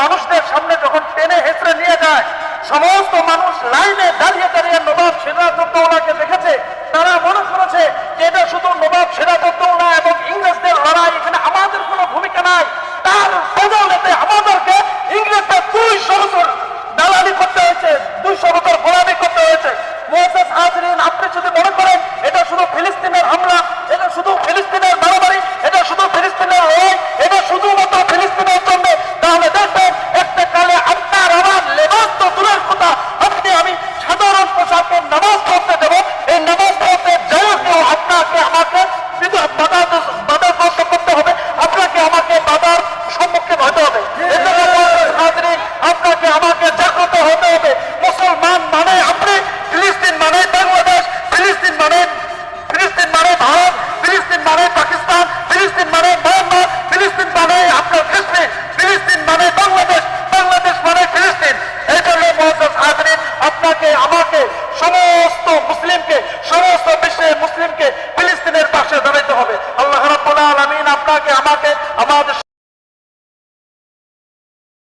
মানুষদের সামনে যখন টেনে হেঁচড়ে নিয়ে যায়, সমস্ত মানুষ লাইনে দাঁড়িয়ে দাঁড়িয়ে নবাব সিরাজউদ্দৌলাকে দেখেছে। তারা মনে করেছে যে এটা শুধু নবাব না এবং ইংরেজদের লড়াই, এখানে আমাদের কোনো ভূমিকা নাই। তার বদলেতে আমাদেরকে ইংরেজদের দুই বছর দালালি করতে হয়েছে, দুই বছর গোলামি করতে হয়েছে মোহাম্মদ হাজরিন আপনি যদি মনে করেন এটা শুধু ফিলিস্তিনের হামলা এটা শুধু ফিলিস্তিনের মারামারি এটা শুধু ফিলিস্তিনের লড়াই এটা শুধুমাত্র ফিলিস্তিনের জন্য তাহলে দেখবেন একটা কালে আপনার আমার লেবাস তো দূরের কথা আপনি আমি সাধারণ পোশাকে নামাজ পড়তে দেবো এই নামাজ পড়তে যাই কেউ আপনাকে আমাকে বিদ- বাধা বাধাগ্রস্ত করতে হবে আপনাকে আমাকে বাধার সম্মুখীন হতে হবে এজন্য মোহাম্মদ হাজরিন আপনাকে আমাকে জাগ্রত হতে হবে। মুসলমান মানে আপনি, ফিলিস্তিন মানে বাংলাদেশ, ফিলিস্তিন মানে ফিলিস্তিন মানে ভারত, ফিলিস্তিন মানে পাকিস্তান, ফিলিস্তিন মানে মায়ানমার, ফিলিস্তিন মানে আপনার কাশ্মীর, ফিলিস্তিন মানে বাংলাদেশ বাংলাদেশ মানে ফিলিস্তিন। এই জন্য হাজরিন আপনাকে, আমাকে, সমস্ত মুসলিমকে, সমস্ত বিশ্বের মুসলিমকে ফিলিস্তিনের পাশে দাঁড়াইতে হবে। আল্লাহ রাব্বুল আলামিন আপনাকে, আমাকে